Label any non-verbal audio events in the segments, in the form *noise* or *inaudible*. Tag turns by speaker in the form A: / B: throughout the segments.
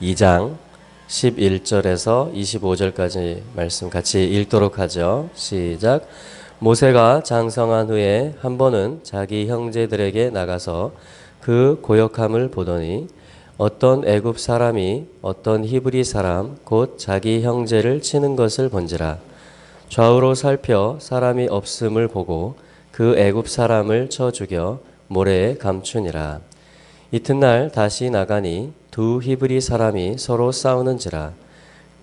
A: 2장 11절에서 25절까지 말씀 같이 읽도록 하죠. 시작. 모세가 장성한 후에 한 번은 자기 형제들에게 나가서 그 고역함을 보더니 어떤 애굽 사람이 어떤 히브리 사람 곧 자기 형제를 치는 것을 본지라 좌우로 살펴 사람이 없음을 보고 그 애굽 사람을 쳐 죽여 모래에 감추니라 이튿날 다시 나가니 두 히브리 사람이 서로 싸우는지라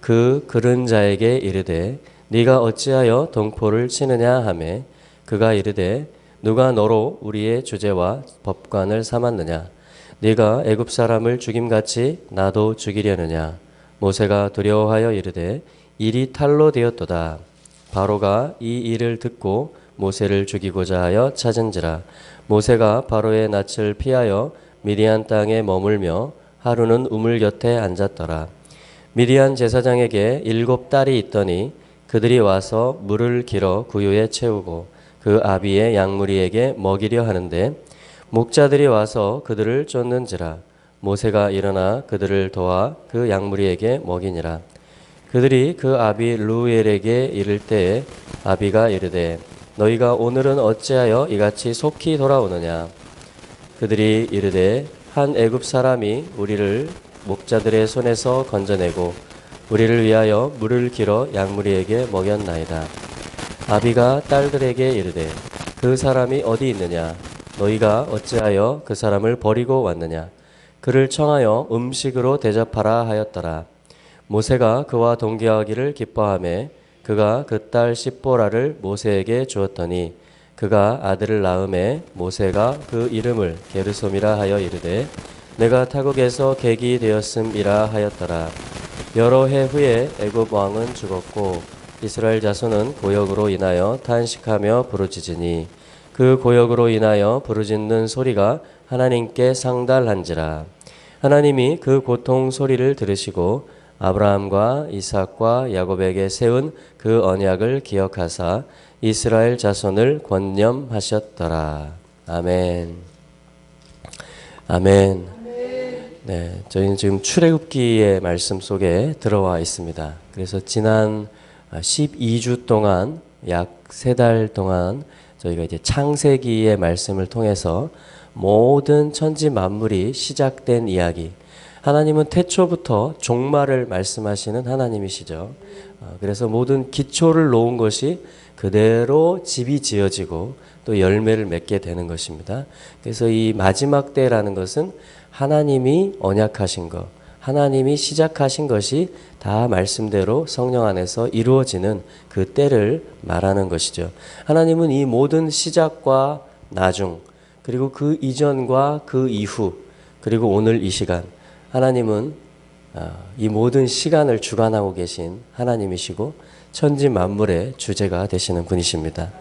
A: 그 그른 자에게 이르되 네가 어찌하여 동포를 치느냐 하매 그가 이르되 누가 너로 우리의 주제와 법관을 삼았느냐? 네가 애굽 사람을 죽임같이 나도 죽이려느냐? 모세가 두려워하여 이르되 일이 탈로 되었도다. 바로가 이 일을 듣고 모세를 죽이고자 하여 찾은지라 모세가 바로의 낯을 피하여 미디안 땅에 머물며 하루는 우물 곁에 앉았더라. 미디안 제사장에게 일곱 딸이 있더니 그들이 와서 물을 길어 구유에 채우고 그 아비의 양무리에게 먹이려 하는데 목자들이 와서 그들을 쫓는지라. 모세가 일어나 그들을 도와 그 양무리에게 먹이니라. 그들이 그 아비 루엘에게 이를 때에 아비가 이르되 너희가 오늘은 어찌하여 이같이 속히 돌아오느냐? 그들이 이르되 한 애굽 사람이 우리를 목자들의 손에서 건져내고 우리를 위하여 물을 길어 양무리에게 먹였나이다. 아비가 딸들에게 이르되 그 사람이 어디 있느냐 너희가 어찌하여 그 사람을 버리고 왔느냐 그를 청하여 음식으로 대접하라 하였더라. 모세가 그와 동기하기를 기뻐하며 그가 그 딸 십보라를 모세에게 주었더니 그가 아들을 낳음에 모세가 그 이름을 게르솜이라 하여 이르되 내가 타국에서 객이 되었음이라 하였더라. 여러 해 후에 애굽 왕은 죽었고 이스라엘 자손은 고역으로 인하여 탄식하며 부르짖으니 그 고역으로 인하여 부르짖는 소리가 하나님께 상달한지라. 하나님이 그 고통 소리를 들으시고 아브라함과 이삭과 야곱에게 세운 그 언약을 기억하사 이스라엘 자손을 권념하셨더라. 아멘. 아멘. 네, 저희는 지금 출애굽기의 말씀 속에 들어와 있습니다. 그래서 지난 12주 동안 약 세 달 동안 저희가 이제 창세기의 말씀을 통해서 모든 천지 만물이 시작된 이야기. 하나님은 태초부터 종말을 말씀하시는 하나님이시죠. 어, 그래서 모든 기초를 놓은 것이 그대로 집이 지어지고 또 열매를 맺게 되는 것입니다. 그래서 이 마지막 때라는 것은 하나님이 언약하신 것, 하나님이 시작하신 것이 다 말씀대로 성령 안에서 이루어지는 그 때를 말하는 것이죠. 하나님은 이 모든 시작과 나중, 그리고 그 이전과 그 이후, 그리고 오늘 이 시간, 하나님은 아, 이 모든 시간을 주관하고 계신 하나님이시고 천지 만물의 주제가 되시는 분이십니다.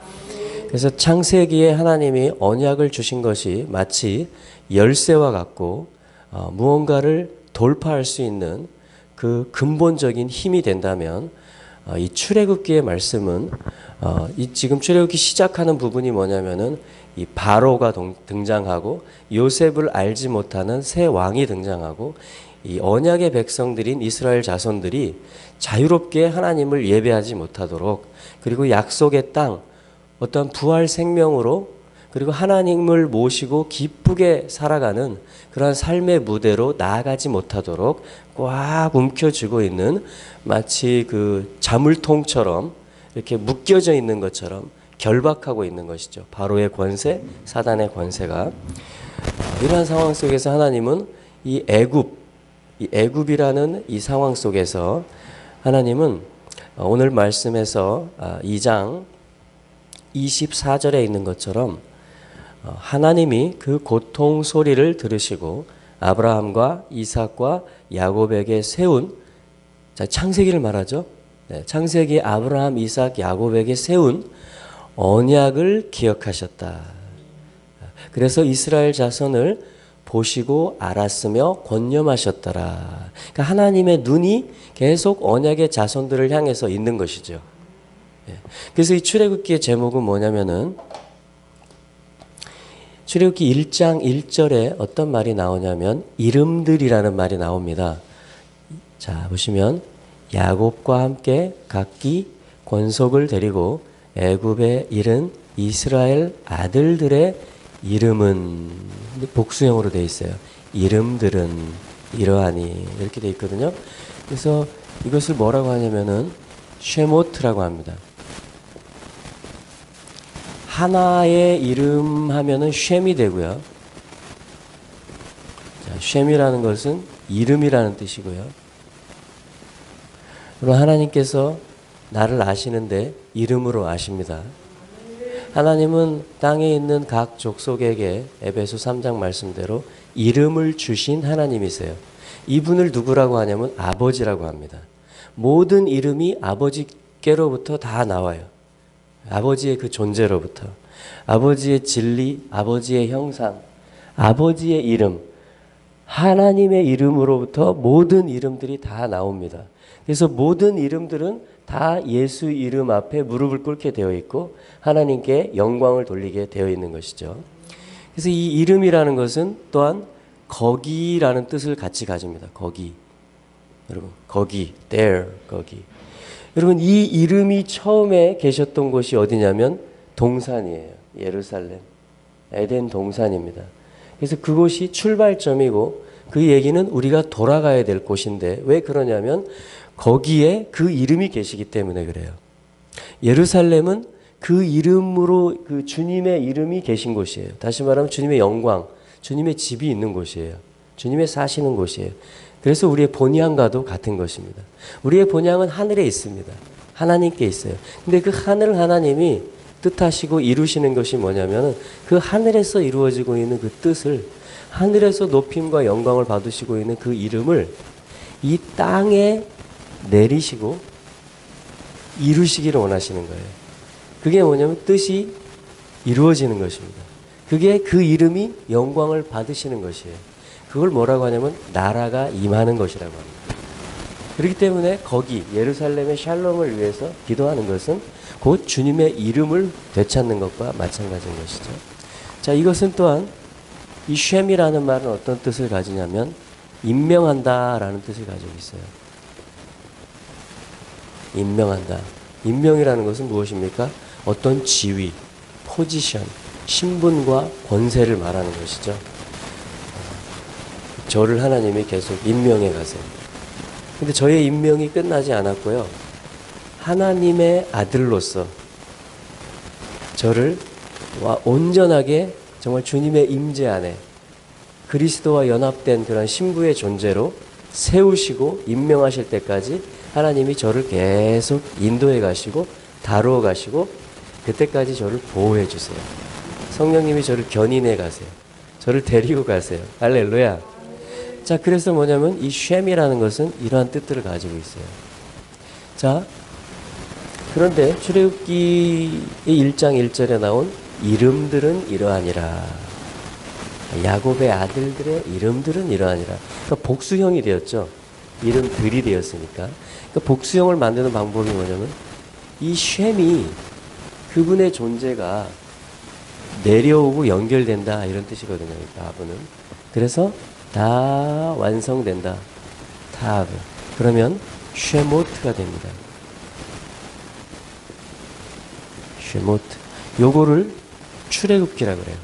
A: 그래서 창세기에 하나님이 언약을 주신 것이 마치 열쇠와 같고 어, 무언가를 돌파할 수 있는 그 근본적인 힘이 된다면 어, 이 출애굽기의 말씀은 어, 이 지금 출애굽기 시작하는 부분이 뭐냐면은 이 바로가 동, 등장하고 요셉을 알지 못하는 새 왕이 등장하고 이 언약의 백성들인 이스라엘 자손들이 자유롭게 하나님을 예배하지 못하도록 그리고 약속의 땅 어떤 부활 생명으로 그리고 하나님을 모시고 기쁘게 살아가는 그러한 삶의 무대로 나아가지 못하도록 꽉 움켜쥐고 있는 마치 그 자물통처럼 이렇게 묶여져 있는 것처럼 결박하고 있는 것이죠. 바로의 권세, 사단의 권세가 이러한 상황 속에서 하나님은 이 애굽, 이 애굽이라는 이 상황 속에서 하나님은 오늘 말씀에서 2장 아, 24절에 있는 것처럼 어, 하나님이 그 고통 소리를 들으시고 아브라함과 이삭과 야곱에게 세운 자, 창세기를 말하죠. 네, 창세기 아브라함, 이삭, 야곱에게 세운 언약을 기억하셨다. 그래서 이스라엘 자손을 보시고 알았으며 권념하셨더라. 그러니까 하나님의 눈이 계속 언약의 자손들을 향해서 있는 것이죠. 예. 그래서 이 출애굽기의 제목은 뭐냐면은 출애굽기 1장 1절에 어떤 말이 나오냐면 이름들이라는 말이 나옵니다. 자, 보시면 야곱과 함께 각기 권속을 데리고 애굽에 이른 이스라엘 아들들의 이름은 복수형으로 돼 있어요. 이름들은 이러하니 이렇게 돼 있거든요. 그래서 이것을 뭐라고 하냐면은 쉐모트라고 합니다. 하나의 이름 하면은 쉐미 되고요. 자, 쉐미라는 것은 이름이라는 뜻이고요. 그럼 하나님께서 나를 아시는데 이름으로 아십니다. 하나님은 땅에 있는 각 족속에게 에베소 3장 말씀대로 이름을 주신 하나님이세요. 이분을 누구라고 하냐면 아버지라고 합니다. 모든 이름이 아버지께로부터 다 나와요. 아버지의 그 존재로부터. 아버지의 진리, 아버지의 형상, 아버지의 이름, 하나님의 이름으로부터 모든 이름들이 다 나옵니다. 그래서 모든 이름들은 다 예수 이름 앞에 무릎을 꿇게 되어 있고 하나님께 영광을 돌리게 되어 있는 것이죠. 그래서 이 이름이라는 것은 또한 거기라는 뜻을 같이 가집니다. 거기. 여러분, 거기, there, 거기. 여러분, 이 이름이 처음에 계셨던 곳이 어디냐면 동산이에요. 예루살렘. 에덴 동산입니다. 그래서 그곳이 출발점이고 그 얘기는 우리가 돌아가야 될 곳인데 왜 그러냐면 거기에 그 이름이 계시기 때문에 그래요. 예루살렘은 그 이름으로 그 주님의 이름이 계신 곳이에요. 다시 말하면 주님의 영광, 주님의 집이 있는 곳이에요. 주님의 사시는 곳이에요. 그래서 우리의 본향과도 같은 것입니다. 우리의 본향은 하늘에 있습니다. 하나님께 있어요. 근데 그 하늘 하나님이 뜻하시고 이루시는 것이 뭐냐면 그 하늘에서 이루어지고 있는 그 뜻을 하늘에서 높임과 영광을 받으시고 있는 그 이름을 이 땅에 내리시고 이루시기를 원하시는 거예요. 그게 뭐냐면 뜻이 이루어지는 것입니다. 그게 그 이름이 영광을 받으시는 것이에요. 그걸 뭐라고 하냐면 나라가 임하는 것이라고 합니다. 그렇기 때문에 거기 예루살렘의 샬롬을 위해서 기도하는 것은 곧 주님의 이름을 되찾는 것과 마찬가지인 것이죠. 자, 이것은 또한 이 쉔이라는 말은 어떤 뜻을 가지냐면 임명한다라는 뜻을 가지고 있어요. 임명한다. 임명이라는 것은 무엇입니까? 어떤 지위, 포지션, 신분과 권세를 말하는 것이죠. 저를 하나님이 계속 임명해 가세요. 근데 저의 임명이 끝나지 않았고요. 하나님의 아들로서 저를 온전하게 정말 주님의 임재 안에 그리스도와 연합된 그런 신부의 존재로 세우시고 임명하실 때까지 하나님이 저를 계속 인도해 가시고 다루어 가시고 그때까지 저를 보호해 주세요. 성령님이 저를 견인해 가세요. 저를 데리고 가세요. 할렐루야. 자, 그래서 뭐냐면 이 쉔이라는 것은 이러한 뜻들을 가지고 있어요. 자, 그런데 출애굽기 1장 1절에 나온 이름들은 이러하니라. 야곱의 아들들의 이름들은 이러하니라. 그러니까 복수형이 되었죠. 이름들이 되었으니까. 그러니까 복수형을 만드는 방법이 뭐냐면 이 쉔이 그분의 존재가 내려오고 연결된다 이런 뜻이거든요. 아브는. 그래서 다 완성된다. 다 그러면 쉐모트가 됩니다. 쉐모트. 요거를 출애굽기라 그래요.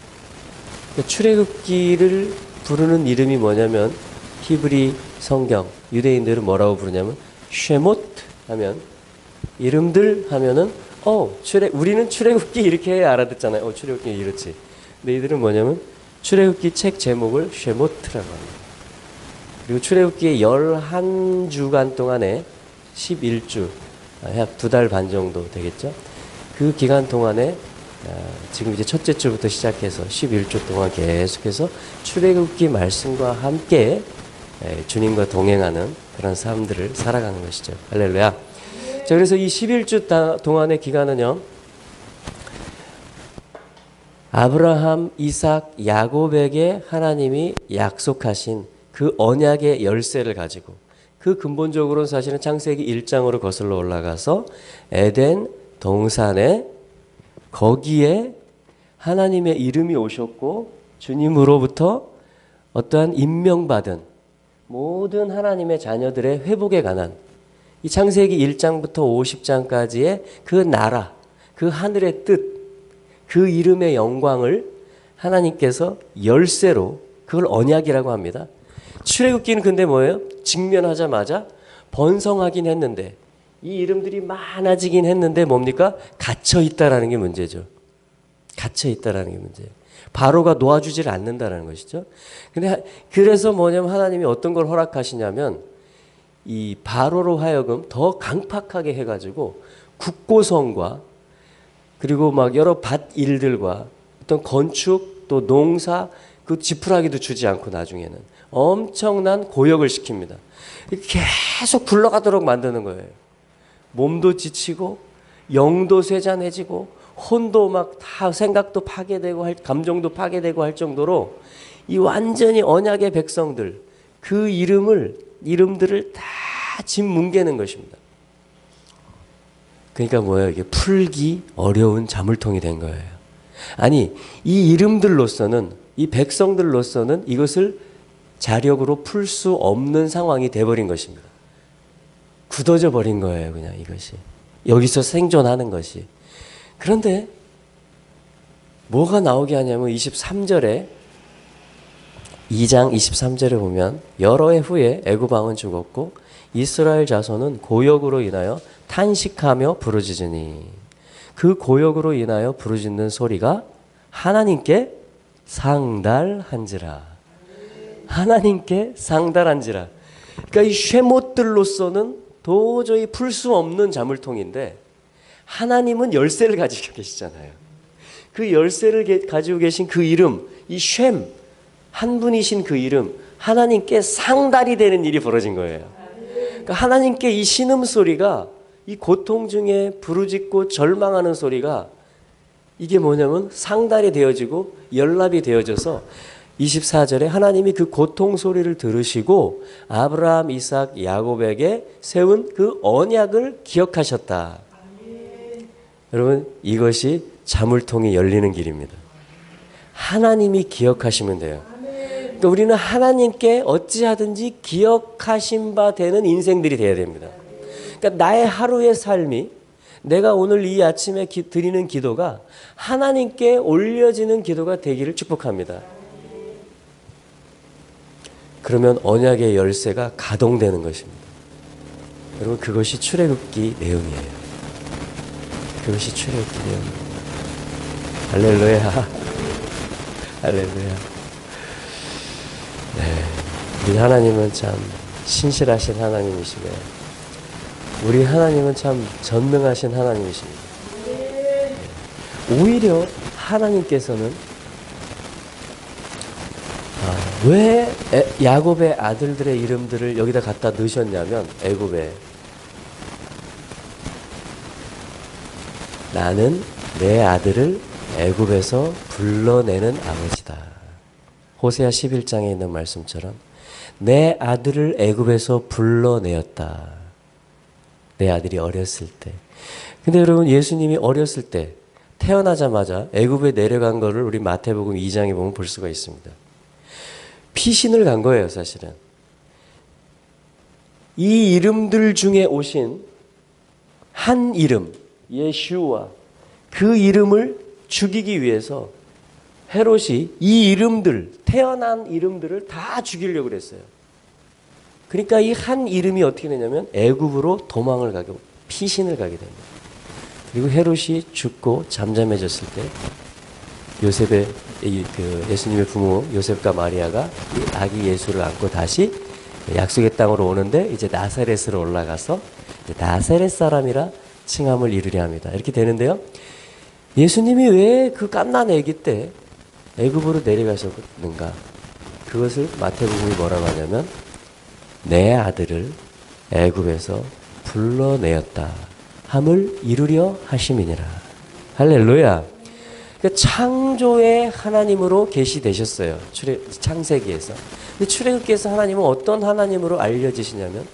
A: 그러니까 출애굽기를 부르는 이름이 뭐냐면 히브리 성경 유대인들은 뭐라고 부르냐면 쉐모트 하면 이름들 하면은 어 출애 우리는 출애굽기 이렇게 알아듣잖아요. 어 출애굽기 이렇지. 근데 이들은 뭐냐면 출애굽기 책 제목을 쉐모트라고 합니다. 그리고 출애굽기의 11주간 동안에 11주 약 두 달 반 정도 되겠죠. 그 기간 동안에 지금 이제 첫째 주부터 시작해서 11주 동안 계속해서 출애굽기 말씀과 함께 주님과 동행하는 그런 삶들을 살아가는 것이죠. 할렐루야. 자, 그래서 이 11주 동안의 기간은요. 아브라함, 이삭, 야곱에게 하나님이 약속하신 그 언약의 열쇠를 가지고 그 근본적으로는 사실은 창세기 1장으로 거슬러 올라가서 에덴 동산에 거기에 하나님의 이름이 오셨고 주님으로부터 어떠한 임명받은 모든 하나님의 자녀들의 회복에 관한 이 창세기 1장부터 50장까지의 그 나라, 그 하늘의 뜻, 그 이름의 영광을 하나님께서 열쇠로 그걸 언약이라고 합니다. 출애굽기는 근데 뭐예요? 직면하자마자 번성하긴 했는데 이 이름들이 많아지긴 했는데 뭡니까? 갇혀 있다라는 게 문제죠. 갇혀 있다라는 게 문제예요. 바로가 놓아주질 않는다라는 것이죠. 근데 그래서 뭐냐면 하나님이 어떤 걸 허락하시냐면 이 바로로 하여금 더 강팍하게 해가지고 국고성과 그리고 막 여러 밭 일들과 어떤 건축 또 농사 그 지푸라기도 주지 않고 나중에는 엄청난 고역을 시킵니다. 계속 굴러가도록 만드는 거예요. 몸도 지치고 영도 쇠잔해지고 혼도 막 다 생각도 파괴되고 할 감정도 파괴되고 할 정도로 이 완전히 언약의 백성들 그 이름을 이름들을 다짐 뭉개는 것입니다. 그러니까 뭐예요? 이게 풀기 어려운 자물통이 된 거예요. 아니, 이 이름들로서는 이 백성들로서는 이것을 자력으로 풀 수 없는 상황이 돼버린 것입니다. 굳어져 버린 거예요, 그냥 이것이. 여기서 생존하는 것이. 그런데 뭐가 나오게 하냐면 23절에 2장 23절에 보면 여러 해 후에 애굽 왕은 죽었고 이스라엘 자손은 고역으로 인하여 탄식하며 부르짖으니 그 고역으로 인하여 부르짖는 소리가 하나님께 상달한지라. 하나님께 상달한지라. 그러니까 이 쉐못들로서는 도저히 풀 수 없는 자물통인데 하나님은 열쇠를 가지고 계시잖아요. 그 열쇠를 가지고 계신 그 이름 이쉔한 분이신 그 이름 하나님께 상달이 되는 일이 벌어진 거예요. 그러니까 하나님께 이 신음 소리가 이 고통 중에 부르짖고 절망하는 소리가 이게 뭐냐면 상달이 되어지고 연락이 되어져서 24절에 하나님이 그 고통 소리를 들으시고 아브라함, 이삭, 야곱에게 세운 그 언약을 기억하셨다. 여러분 이것이 자물통이 열리는 길입니다. 하나님이 기억하시면 돼요. 그러니까 우리는 하나님께 어찌하든지 기억하신 바 되는 인생들이 되어야 됩니다. 그러니까 나의 하루의 삶이 내가 오늘 이 아침에 기, 드리는 기도가 하나님께 올려지는 기도가 되기를 축복합니다. 그러면 언약의 열쇠가 가동되는 것입니다. 여러분 그것이 출애굽기 내용이에요. 그것이 출애굽기 내용입니다. 할렐루야. *laughs* 할렐루야. 네. 우리 하나님은 참 신실하신 하나님이시네요. 우리 하나님은 참 전능하신 하나님이십니다. 오히려 하나님께서는 아, 왜 야곱의 아들들의 이름들을 여기다 갖다 넣으셨냐면 애굽에 나는 내 아들을 애굽에서 불러내는 아버지다. 호세아 11장에 있는 말씀처럼 내 아들을 애굽에서 불러내었다. 내 아들이 어렸을 때. 근데 여러분 예수님이 어렸을 때 태어나자마자 애굽에 내려간 거를 우리 마태복음 2장에 보면 볼 수가 있습니다. 피신을 간 거예요, 사실은. 이 이름들 중에 오신 한 이름, 예슈와 그 이름을 죽이기 위해서 헤롯이 이 이름들, 태어난 이름들을 다 죽이려고 그랬어요. 그러니까 이 한 이름이 어떻게 되냐면 애굽으로 도망을 가게 피신을 가게 됩니다. 그리고 헤롯이 죽고 잠잠해졌을 때 요셉의 그 예수님의 부모 요셉과 마리아가 이 아기 예수를 안고 다시 약속의 땅으로 오는데 이제 나사렛으로 올라가서 나사렛 사람이라 칭함을 이루려 합니다. 이렇게 되는데요. 예수님이 왜 그 깜난 아기 때 애굽으로 내려가셨는가? 그것을 마태복음이 뭐라고 하냐면 내 아들을 애굽에서 불러내었다. 함을 이루려 하심이니라. 할렐루야. 그러니까 창조의 하나님으로 계시되셨어요. 출애, 창세기에서. 근데 출애굽기에서 하나님은 어떤 하나님으로 알려지시냐면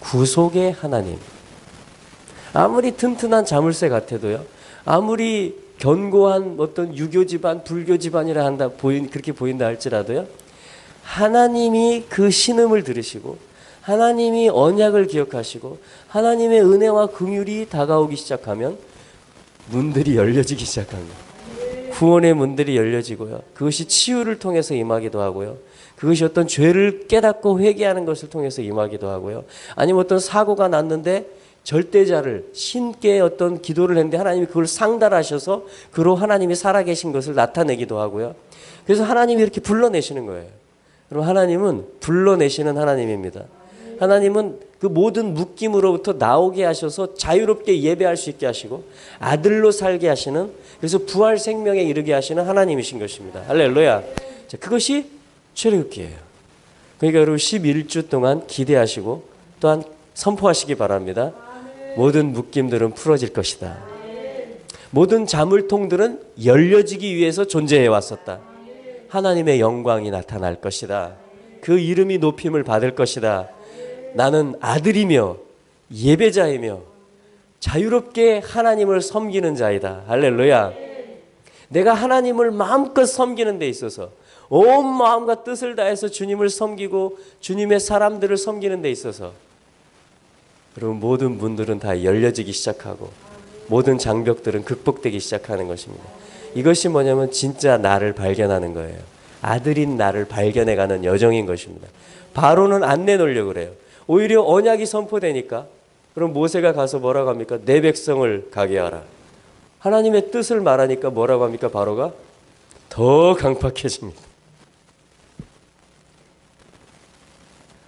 A: 구속의 하나님. 아무리 튼튼한 자물쇠 같아도요. 아무리 견고한 어떤 유교 집안, 불교 집안이라 한다 보인 그렇게 보인다 할지라도요. 하나님이 그 신음을 들으시고 하나님이 언약을 기억하시고 하나님의 은혜와 긍휼이 다가오기 시작하면 문들이 열려지기 시작합니다. 구원의 문들이 열려지고요. 그것이 치유를 통해서 임하기도 하고요. 그것이 어떤 죄를 깨닫고 회개하는 것을 통해서 임하기도 하고요. 아니면 어떤 사고가 났는데 절대자를 신께 어떤 기도를 했는데 하나님이 그걸 상달하셔서 그로 하나님이 살아계신 것을 나타내기도 하고요. 그래서 하나님이 이렇게 불러내시는 거예요. 그럼 하나님은 불러내시는 하나님입니다. 하나님은 그 모든 묶임으로부터 나오게 하셔서 자유롭게 예배할 수 있게 하시고 아들로 살게 하시는 그래서 부활 생명에 이르게 하시는 하나님이신 것입니다. 할렐루야. 자, 그것이 출애굽기예요. 그러니까 여러분 11주 동안 기대하시고 또한 선포하시기 바랍니다. 모든 묶임들은 풀어질 것이다. 모든 자물통들은 열려지기 위해서 존재해 왔었다. 하나님의 영광이 나타날 것이다. 그 이름이 높임을 받을 것이다. 나는 아들이며 예배자이며 자유롭게 하나님을 섬기는 자이다. 할렐루야. 내가 하나님을 마음껏 섬기는 데 있어서 온 마음과 뜻을 다해서 주님을 섬기고 주님의 사람들을 섬기는 데 있어서 여러분 모든 문들은 다 열려지기 시작하고 모든 장벽들은 극복되기 시작하는 것입니다. 이것이 뭐냐면 진짜 나를 발견하는 거예요. 아들인 나를 발견해가는 여정인 것입니다. 바로는 안 내놓으려고 그래요. 오히려 언약이 선포되니까 그럼 모세가 가서 뭐라고 합니까? 내 백성을 가게 하라. 하나님의 뜻을 말하니까 뭐라고 합니까? 바로가 더 강팍해집니다.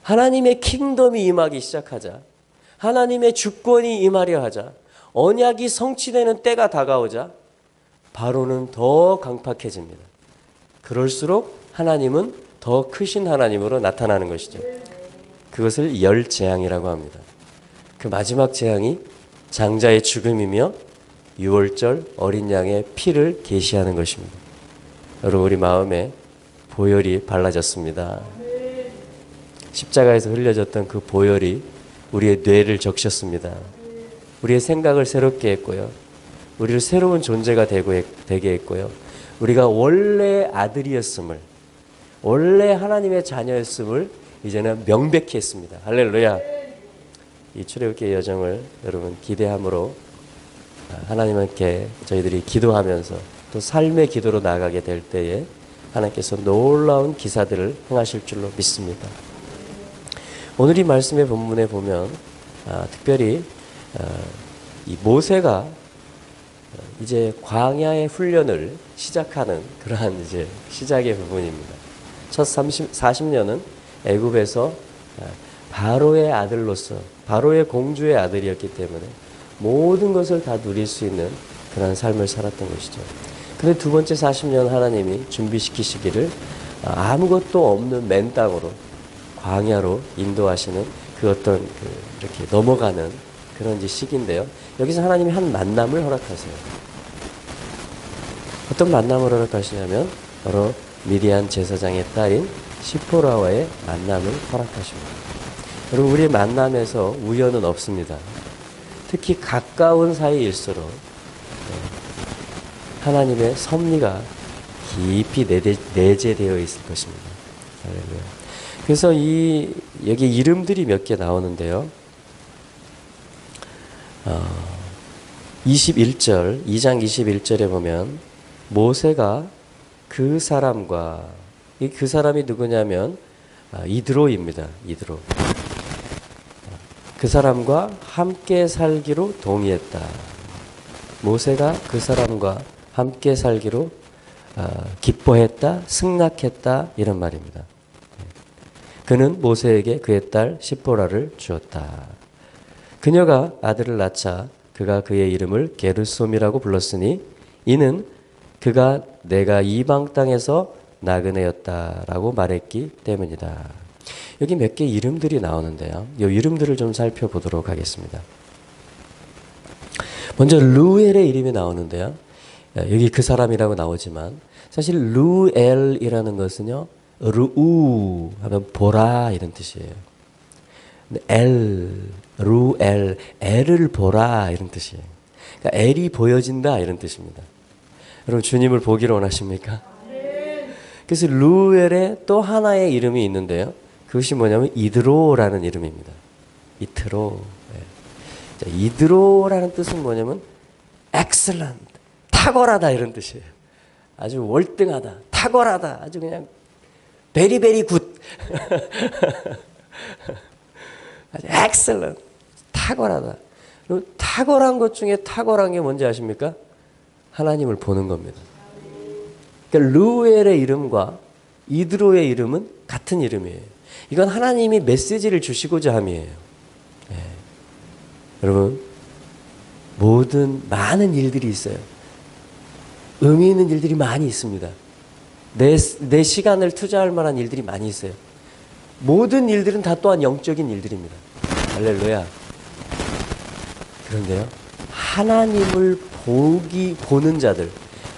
A: 하나님의 킹덤이 임하기 시작하자. 하나님의 주권이 임하려 하자. 언약이 성취되는 때가 다가오자. 바로는 더 강팍해집니다. 그럴수록 하나님은 더 크신 하나님으로 나타나는 것이죠. 그것을 열 재앙이라고 합니다. 그 마지막 재앙이 장자의 죽음이며 유월절 어린 양의 피를 계시하는 것입니다. 여러분 우리 마음에 보혈이 발라졌습니다. 십자가에서 흘려졌던 그 보혈이 우리의 뇌를 적셨습니다. 우리의 생각을 새롭게 했고요. 우리를 새로운 존재가 되고 되게 했고요. 우리가 원래 아들이었음을 원래 하나님의 자녀였음을 이제는 명백히 했습니다. 할렐루야. 이 출애굽기의 여정을 여러분 기대함으로 하나님께 저희들이 기도하면서 또 삶의 기도로 나아가게 될 때에 하나님께서 놀라운 기사들을 행하실 줄로 믿습니다. 오늘 이 말씀의 본문에 보면 아, 특별히 아, 이 모세가 이제 광야의 훈련을 시작하는 그러한 이제 시작의 부분입니다. 첫 30, 40년은 애굽에서 아, 바로의 아들로서 바로의 공주의 아들이었기 때문에 모든 것을 다 누릴 수 있는 그런 삶을 살았던 것이죠. 근데 두 번째 40년 하나님이 준비시키시기를 아무것도 없는 맨 땅으로 광야로 인도하시는 그 어떤 그 이렇게 넘어가는 그런 시기인데요. 여기서 하나님이 한 만남을 허락하세요. 어떤 만남을 허락하시냐면 바로 미디안 제사장의 딸인 시포라와의 만남을 허락하십니다. 여러분 우리의 만남에서 우연은 없습니다. 특히 가까운 사이일수록 하나님의 섭리가 깊이 내재되어 있을 것입니다. 그래서 이 여기 이름들이 몇 개 나오는데요. 어, 21절, 2장 21절에 보면 모세가 그 사람과 그 사람이 누구냐면 아, 이드로입니다. 이드로. 그 사람과 함께 살기로 동의했다. 모세가 그 사람과 함께 살기로 아, 기뻐했다, 승낙했다 이런 말입니다. 그는 모세에게 그의 딸 시포라를 주었다. 그녀가 아들을 낳자 그가 그의 이름을 게르솜이라고 불렀으니 이는 그가 내가 이방 땅에서 나그네였다라고 말했기 때문이다. 여기 몇 개 이름들이 나오는데요. 이 이름들을 좀 살펴보도록 하겠습니다. 먼저 루엘의 이름이 나오는데요. 여기 그 사람이라고 나오지만 사실 루엘이라는 것은요. 루우 하면 보라 이런 뜻이에요. 엘, 루엘, 엘을 보라 이런 뜻이에요. 그러니까 엘이 보여진다 이런 뜻입니다. 여러분 주님을 보기를 원하십니까? 그래서 루엘의 또 하나의 이름이 있는데요. 그것이 뭐냐면 이드로라는 이름입니다. 이트로. 예. 자, 이드로라는 뜻은 뭐냐면 excellent, 탁월하다 이런 뜻이에요. 아주 월등하다, 탁월하다, 아주 그냥 베리베리 굿. *laughs* excellent, 탁월하다. 탁월한 것 중에 탁월한 게 뭔지 아십니까? 하나님을 보는 겁니다. 그러니까 루엘의 이름과 이드로의 이름은 같은 이름이에요. 이건 하나님이 메시지를 주시고자 함이에요. 예. 여러분 모든 많은 일들이 있어요. 의미 있는 일들이 많이 있습니다. 내, 내 시간을 투자할 만한 일들이 많이 있어요. 모든 일들은 다 또한 영적인 일들입니다. 할렐루야. 그런데요, 하나님을 보기, 보는 자들,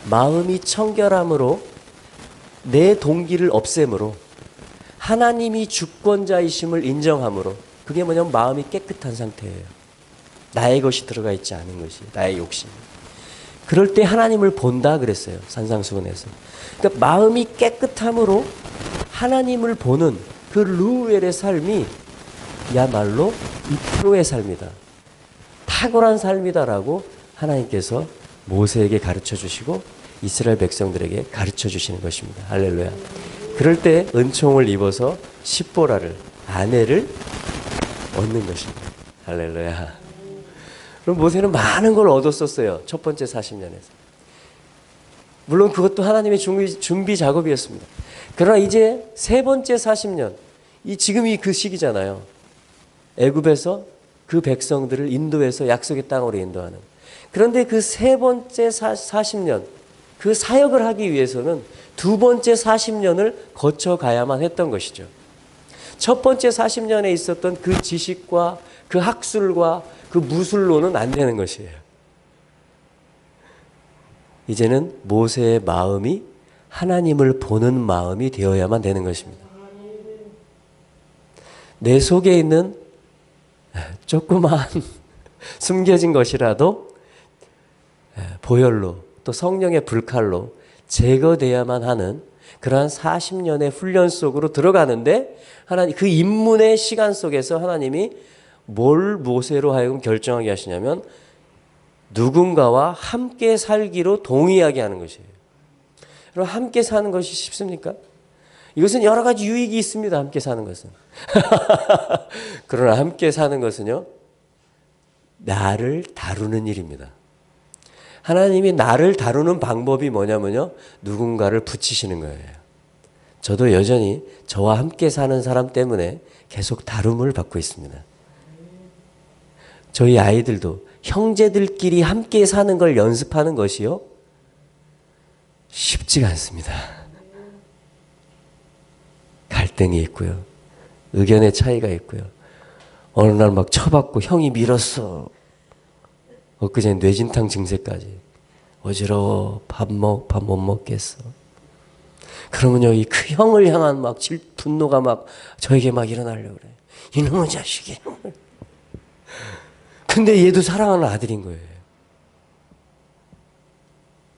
A: 마음이 청결함으로 내 동기를 없앰으로 하나님이 주권자이심을 인정함으로 그게 뭐냐면 마음이 깨끗한 상태예요. 나의 것이 들어가 있지 않은 것이 나의 욕심. 그럴 때 하나님을 본다 그랬어요. 산상수훈에서. 그러니까 마음이 깨끗함으로 하나님을 보는 그 루엘의 삶이 야말로 이프로의 삶이다. 탁월한 삶이다라고 하나님께서 모세에게 가르쳐 주시고 이스라엘 백성들에게 가르쳐 주시는 것입니다. 할렐루야. 그럴 때 은총을 입어서 십보라를 아내를 얻는 것입니다. 할렐루야. 그럼 모세는 많은 걸 얻었었어요. 첫 번째 40년에서. 물론 그것도 하나님의 준비, 준비 작업이었습니다. 그러나 이제 세 번째 40년, 이 지금이 그 시기잖아요. 애굽에서 그 백성들을 인도해서 약속의 땅으로 인도하는. 그런데 그 세 번째 40년, 그 사역을 하기 위해서는 두 번째 40년을 거쳐가야만 했던 것이죠. 첫 번째 40년에 있었던 그 지식과 그 학술과 그 무술로는 안 되는 것이에요. 이제는 모세의 마음이 하나님을 보는 마음이 되어야만 되는 것입니다. 내 속에 있는 조그만 *laughs* 숨겨진 것이라도 보혈로 또 성령의 불칼로 제거돼야만 하는 그러한 40년의 훈련 속으로 들어가는데 하나님 그 입문의 시간 속에서 하나님이 뭘 모세로 하여금 결정하게 하시냐면 누군가와 함께 살기로 동의하게 하는 것이에요. 그럼 함께 사는 것이 쉽습니까? 이것은 여러 가지 유익이 있습니다. 함께 사는 것은. *laughs* 그러나 함께 사는 것은요. 나를 다루는 일입니다. 하나님이 나를 다루는 방법이 뭐냐면요. 누군가를 붙이시는 거예요. 저도 여전히 저와 함께 사는 사람 때문에 계속 다rum을 받고 있습니다. 저희 아이들도 형제들끼리 함께 사는 걸 연습하는 것이요. 쉽지가 않습니다. 갈등이 있고요. 의견의 차이가 있고요. 어느 날 막 쳐받고 형이 밀었어. 엊그제 뇌진탕 증세까지. 어지러워. 밥 먹, 밥 못 먹겠어. 그러면요, 이그 형을 향한 막 질, 분노가 막 저에게 막 일어나려고 그래. 이놈의 자식이. 근데 얘도 사랑하는 아들인 거예요.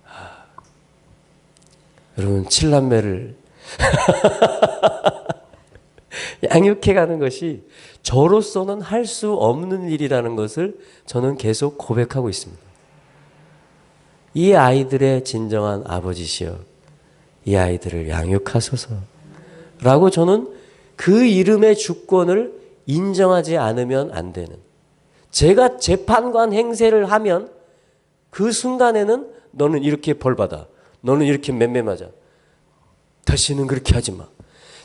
A: 아, 여러분, 칠남매를 *laughs* 양육해 가는 것이 저로서는 할 수 없는 일이라는 것을 저는 계속 고백하고 있습니다. 이 아이들의 진정한 아버지시여, 이 아이들을 양육하소서. 라고 저는 그 이름의 주권을 인정하지 않으면 안 되는. 제가 재판관 행세를 하면 그 순간에는 너는 이렇게 벌받아. 너는 이렇게 맴매 맞아. 다시는 그렇게 하지 마.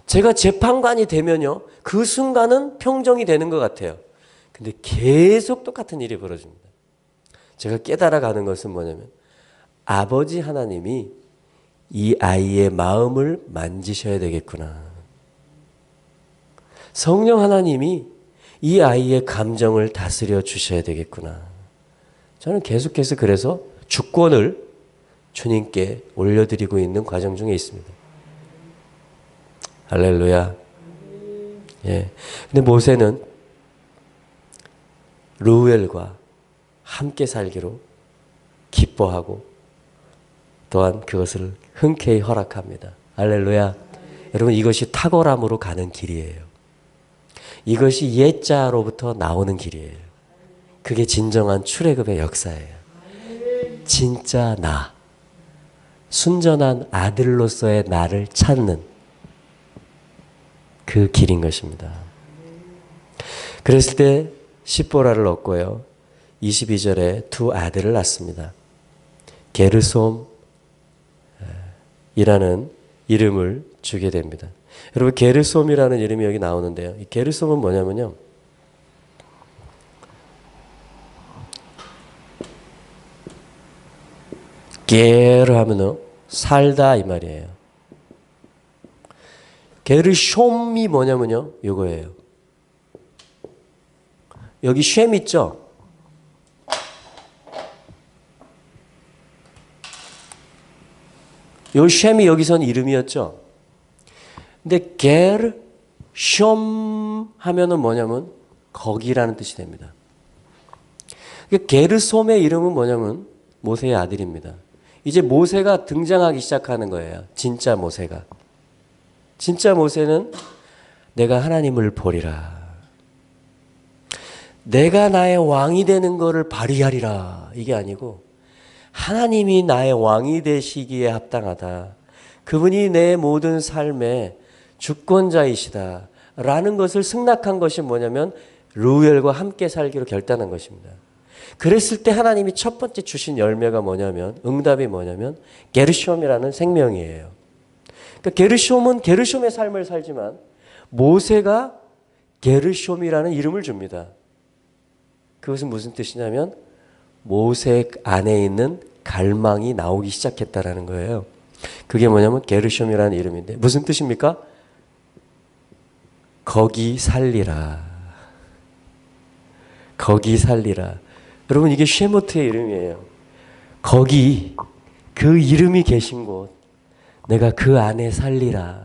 A: 제가 재판관이 되면요. 그 순간은 평정이 되는 것 같아요. 근데 계속 똑같은 일이 벌어집니다. 제가 깨달아 가는 것은 뭐냐면 아버지 하나님이 이 아이의 마음을 만지셔야 되겠구나. 성령 하나님이 이 아이의 감정을 다스려 주셔야 되겠구나. 저는 계속해서 그래서 주권을 주님께 올려드리고 있는 과정 중에 있습니다. 할렐루야. 예. 근데 모세는 루엘과 함께 살기로 기뻐하고 또한 그것을 흔쾌히 허락합니다. 할렐루야. 여러분 이것이 탁월함으로 가는 길이에요. 이것이 옛자로부터 나오는 길이에요. 그게 진정한 출애굽의 역사예요. 진짜 나. 순전한 아들로서의 나를 찾는 그 길인 것입니다. 그랬을 때 십보라를 얻고요. 22절에 두 아들을 낳습니다. 게르솜 이라는 이름을 주게 됩니다. 여러분 게르솜이라는 이름이 여기 나오는데요. 이 게르솜은 뭐냐면요. 게르 하면은 살다 이 말이에요. 게르숑이 뭐냐면요. 요거예요. 여기 쉔 있죠? 요 쉔이 여기선 이름이었죠. 근데 게르 숑 하면은 뭐냐면 거기라는 뜻이 됩니다. 그 게르솜의 이름은 뭐냐면 모세의 아들입니다. 이제 모세가 등장하기 시작하는 거예요. 진짜 모세가. 진짜 모세는 내가 하나님을 보리라. 내가 나의 왕이 되는 것을 발휘하리라. 이게 아니고 하나님이 나의 왕이 되시기에 합당하다. 그분이 내 모든 삶의 주권자이시다. 라는 것을 승낙한 것이 뭐냐면 루엘과 함께 살기로 결단한 것입니다. 그랬을 때 하나님이 첫 번째 주신 열매가 뭐냐면 응답이 뭐냐면 게르숑이라는 생명이에요. 그러니까 게르숑은 게르숑의 삶을 살지만 모세가 게르숑이라는 이름을 줍니다. 그것은 무슨 뜻이냐면 모세 안에 있는 갈망이 나오기 시작했다라는 거예요. 그게 뭐냐면 게르숑이라는 이름인데 무슨 뜻입니까? 거기 살리라. 거기 살리라. 여러분 이게 쉐모트의 이름이에요. 거기 그 이름이 계신 곳 내가 그 안에 살리라.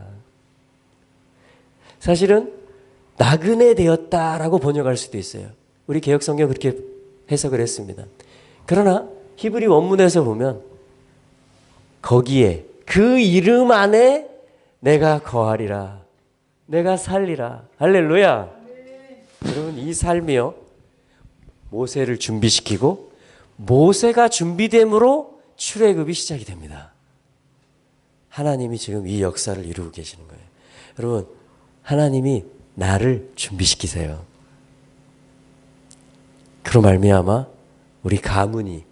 A: 사실은 나그네 되었다라고 번역할 수도 있어요. 우리 개혁 성경 그렇게 해석을 했습니다. 그러나 히브리 원문에서 보면 거기에 그 이름 안에 내가 거하리라. 내가 살리라. 할렐루야. 여러분 이 삶이요. 모세를 준비시키고 모세가 준비됨으로 출애굽이 시작이 됩니다. 하나님이 지금 이 역사를 이루고 계시는 거예요. 여러분 하나님이 나를 준비시키세요. 그로 말미암아 우리 가문이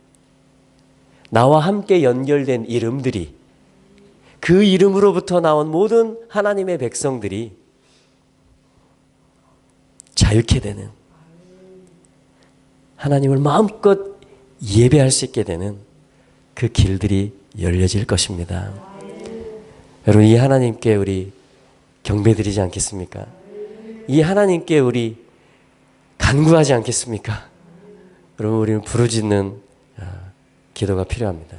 A: 나와 함께 연결된 이름들이 그 이름으로부터 나온 모든 하나님의 백성들이 자유케 되는 하나님을 마음껏 예배할 수 있게 되는 그 길들이 열려질 것입니다. 여러분 이 하나님께 우리 경배드리지 않겠습니까? 이 하나님께 우리 간구하지 않겠습니까? 여러분 우리는 부르짖는 아, 기도가 필요합니다.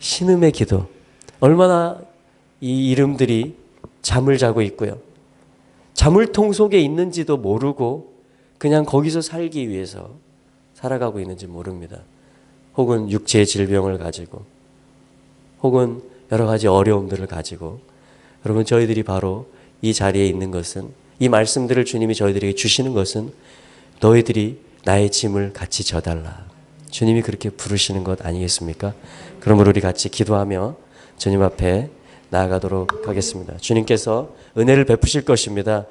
A: 신음의 기도. 얼마나 이 이름들이 잠을 자고 있고요. 자물통 속에 있는지도 모르고 그냥 거기서 살기 위해서 살아가고 있는지 모릅니다. 혹은 육체의 질병을 가지고 혹은 여러 가지 어려움들을 가지고 여러분 저희들이 바로 이 자리에 있는 것은 이 말씀들을 주님이 저희들에게 주시는 것은 너희들이 나의 짐을 같이 져달라. 주님이 그렇게 부르시는 것 아니겠습니까? 그러므로 우리 같이 기도하며 주님 앞에 나아가도록 하겠습니다. 주님께서 은혜를 베푸실 것입니다.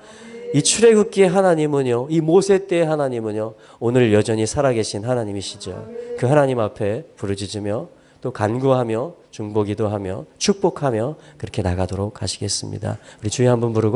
A: 이 출애굽기의 하나님은요, 이 모세 때의 하나님은요, 오늘 여전히 살아계신 하나님이시죠. 그 하나님 앞에 부르짖으며 또 간구하며 중보기도하며 축복하며 그렇게 나가도록 하시겠습니다. 우리 주여 한번 부르고